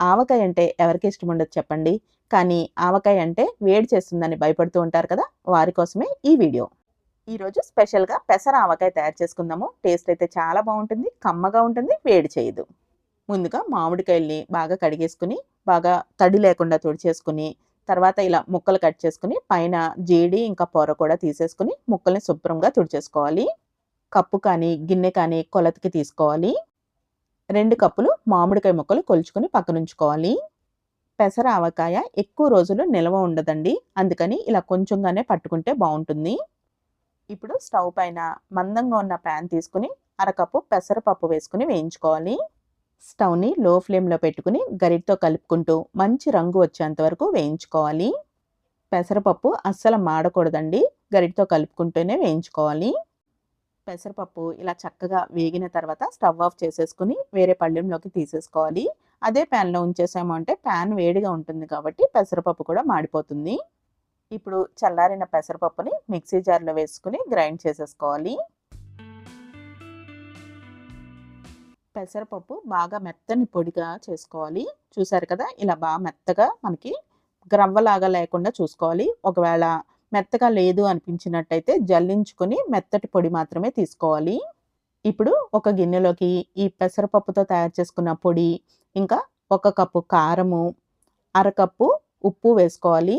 ఆవకాయ అంటే ఎవరికి ఇష్టం ఉండదు చెప్పండి. కానీ ఆవకాయ అంటే వేడి చేస్తుందని భయపడుతూ ఉంటారు కదా వారి కోసమే ఈ వీడియో. ఈరోజు స్పెషల్గా పెసర ఆవకాయ తయారు చేసుకుందాము. టేస్ట్ అయితే చాలా బాగుంటుంది కమ్మగా ఉంటుంది వేడి చేయదు. ముందుగా మామిడికాయల్ని బాగా కడిగేసుకుని బాగా తడి లేకుండా తుడిచేసుకుని తర్వాత ఇలా ముక్కలు కట్ చేసుకుని పైన జీడి ఇంకా పొర కూడా తీసేసుకుని ముక్కల్ని శుభ్రంగా తుడిచేసుకోవాలి. కప్పు కానీ గిన్నె కానీ కొలతకి తీసుకోవాలి. రెండు కప్పులు మామిడికాయ ముక్కలు కొలుచుకొని పక్కనుంచుకోవాలి. పెసర ఆవకాయ ఎక్కువ రోజులు నిల్వ ఉండదండి. అందుకని ఇలా కొంచెంగానే పట్టుకుంటే బాగుంటుంది. ఇప్పుడు స్టవ్ పైన మందంగా ఉన్న ప్యాన్ తీసుకుని అరకప్పు పెసరపప్పు వేసుకుని వేయించుకోవాలి. స్టవ్ని లో ఫ్లేమ్లో పెట్టుకుని గరిటతో కలుపుకుంటూ మంచి రంగు వచ్చేంత వరకు వేయించుకోవాలి. పెసరపప్పు అస్సలు మాడకూడదండి. గరిటతో కలుపుకుంటూనే వేయించుకోవాలి. పెసరపప్పు ఇలా చక్కగా వేగిన తర్వాత స్టవ్ ఆఫ్ చేసేసుకుని వేరే పళ్ళెంలోకి తీసేసుకోవాలి. అదే ప్యాన్లో ఉంచేసాము అంటే ప్యాన్ వేడిగా ఉంటుంది కాబట్టి పెసరపప్పు కూడా మాడిపోతుంది. ఇప్పుడు చల్లారిన పెసరపప్పుని మిక్సీ జార్లో వేసుకుని గ్రైండ్ చేసేసుకోవాలి. పెసరపప్పు బాగా మెత్తని పొడిగా చేసుకోవాలి. చూసారు కదా ఇలా బాగా మెత్తగా మనకి గ్రవ్వలాగా లేకుండా చూసుకోవాలి. ఒకవేళ మెత్తగా లేదు అనిపించినట్టయితే జల్లించుకొని మెత్తటి పొడి మాత్రమే తీసుకోవాలి. ఇప్పుడు ఒక గిన్నెలోకి ఈ పెసరపప్పుతో తయారు చేసుకున్న పొడి ఇంకా ఒక కప్పు కారము అరకప్పు ఉప్పు వేసుకోవాలి.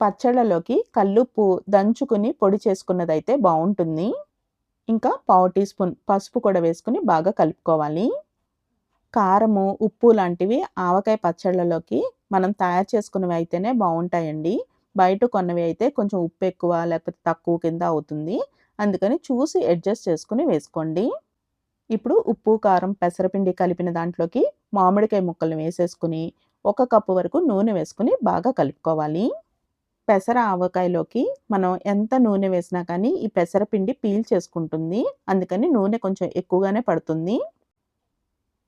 పచ్చళ్ళలోకి కల్లుప్పు దంచుకుని పొడి చేసుకున్నదైతే బాగుంటుంది. ఇంకా పావు టీ స్పూన్ పసుపు కూడా వేసుకుని బాగా కలుపుకోవాలి. కారము ఉప్పు లాంటివి ఆవకాయ పచ్చళ్ళలోకి మనం తయారు చేసుకున్నవి అయితేనే బాగుంటాయండి. బయట కొన్నవి అయితే కొంచెం ఉప్పు ఎక్కువ లేకపోతే తక్కువ కింద అవుతుంది. అందుకని చూసి అడ్జస్ట్ చేసుకుని వేసుకోండి. ఇప్పుడు ఉప్పు కారం పెసరపిండి కలిపిన దాంట్లోకి మామిడికాయ ముక్కలు వేసేసుకుని ఒక కప్పు వరకు నూనె వేసుకుని బాగా కలుపుకోవాలి. పెసర ఆవకాయలోకి మనం ఎంత నూనె వేసినా కానీ ఈ పెసరపిండి పీల్ చేసుకుంటుంది. అందుకని నూనె కొంచెం ఎక్కువగానే పడుతుంది.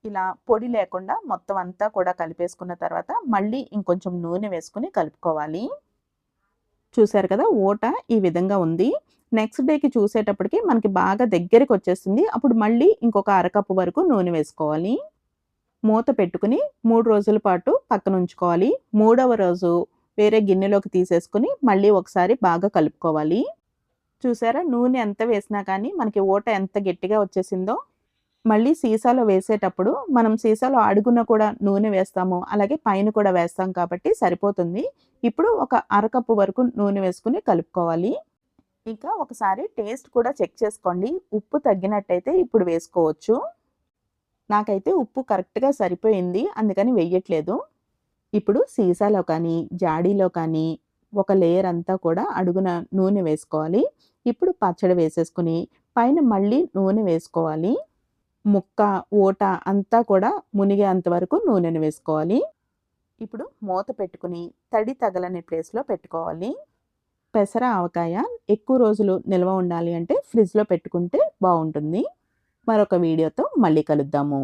ఇలా పొడి లేకుండా మొత్తం అంతా కూడా కలిపేసుకున్న తర్వాత మళ్ళీ ఇంకొంచెం నూనె వేసుకుని కలుపుకోవాలి. చూసారు కదా ఓట ఈ విధంగా ఉంది. నెక్స్ట్ డేకి చూసేటప్పటికి మనకి బాగా దగ్గరికి వచ్చేస్తుంది. అప్పుడు మళ్ళీ ఇంకొక అరకప్పు వరకు నూనె వేసుకోవాలి. మూత పెట్టుకుని మూడు రోజుల పాటు పక్కన ఉంచుకోవాలి. మూడవ రోజు వేరే గిన్నెలోకి తీసేసుకుని మళ్ళీ ఒకసారి బాగా కలుపుకోవాలి. చూసారా? నూనె ఎంత వేసినా కానీ మనకి ఓట ఎంత గట్టిగా వచ్చేసిందో మళ్ళీ సీసాలో వేసేటప్పుడు మనం సీసాలో అడుగున కూడా నూనె వేస్తాము అలాగే పైన కూడా వేస్తాం కాబట్టి సరిపోతుంది. ఇప్పుడు ఒక అరకప్పు వరకు నూనె వేసుకుని కలుపుకోవాలి. ఇంకా ఒకసారి టేస్ట్ కూడా చెక్ చేసుకోండి. ఉప్పు తగ్గినట్టయితే ఇప్పుడు వేసుకోవచ్చు. నాకైతే ఉప్పు కరెక్ట్గా సరిపోయింది అందుకని వెయ్యట్లేదు ఇప్పుడు సీసాలో కానీ జాడీలో కానీ ఒక లేయర్ అంతా కూడా అడుగున నూనె వేసుకోవాలి. ఇప్పుడు పచ్చడి వేసేసుకుని పైన మళ్ళీ నూనె వేసుకోవాలి. ముక్క ఓట అంతా కూడా మునిగేంత వరకు నూనెను వేసుకోవాలి. ఇప్పుడు మూత పెట్టుకుని తడి తగలని ప్లేస్లో పెట్టుకోవాలి. పెసర ఆవకాయ ఎక్కువ రోజులు నిల్వ ఉండాలి అంటే ఫ్రిడ్జ్లో పెట్టుకుంటే బాగుంటుంది. మరొక వీడియోతో మళ్ళీ కలుద్దాము.